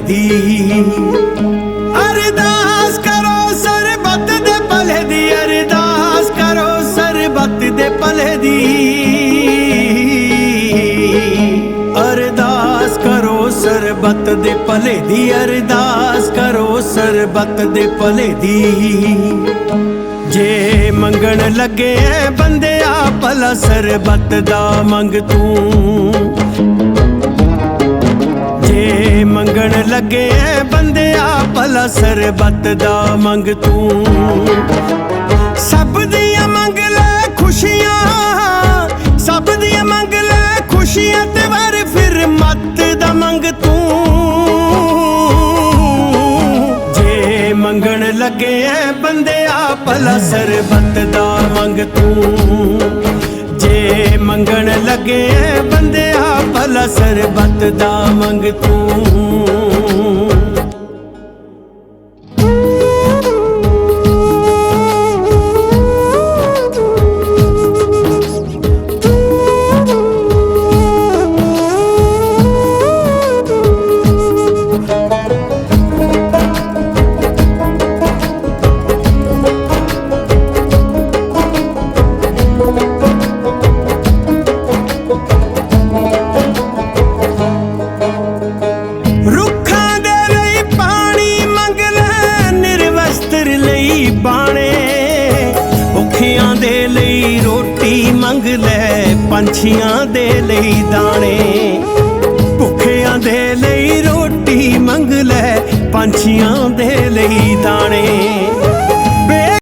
ਦੀ। ਅਰਦਾਸ ਕਰੋ ਸਰਬੱਤ ਦੇ ਭਲੇ ਦੀ, ਅਰਦਾਸ ਕਰੋ ਸਰਬੱਤ ਦੇ ਭਲੇ ਦੀ। ਅਰਦਾਸ ਕਰੋ ਸਰਬੱਤ ਦੇ ਭਲੇ ਦੀ, ਅਰਦਾਸ ਕਰੋ ਸਰਬੱਤ ਦੇ ਭਲੇ ਦੀ। ਜੇ ਮੰਗਣ ਲੱਗੇ ਐ ਬੰਦਿਆ ਭਲਾ ਸਰਬੱਤ ਦਾ ਮੰਗ ਤੂੰ। ਲੱਗੇ ਐ ਬੰਦਿਆ, ਭਲਾ ਸਰਬੱਤ ਦਾ ਮੰਗ ਤੂੰ। ਸਭ ਦੀਆਂ ਮੰਗ ਲੈ ਖੁਸ਼ੀਆਂ, ਸਭ ਦੀਆਂ ਮੰਗ ਲੈ ਖੁਸ਼ੀਆਂ ਤੇ ਵਾਰ ਫਿਰ ਮੱਤ ਦਾ ਮੰਗ ਤੂੰ। ਜੇ ਮੰਗਣ ਲੱਗੇ ਐ ਬੰਦਿਆ, ਭਲਾ ਸਰਬੱਤ ਦਾ ਮੰਗ ਤੂੰ। ਜੇ ਮੰਗਣ ਲੱਗੇ ਐ ਬੰਦਿਆ, ਭਲਾ ਸਰਬੱਤ ਦਾ ਮੰਗ ਤੂੰ। ਬਾਣੇ, ਭੁੱਖਿਆਂ ਦੇ ਲਈ ਰੋਟੀ ਮੰਗ ਲੈ, ਪੰਛੀਆਂ ਦੇ ਲਈ ਦਾਣੇ। ਭੁੱਖਿਆਂ ਦੇ ਲਈ ਰੋਟੀ ਮੰਗ ਲੈ, ਪੰਛੀਆਂ ਦੇ ਲਈ ਦਾਣੇ।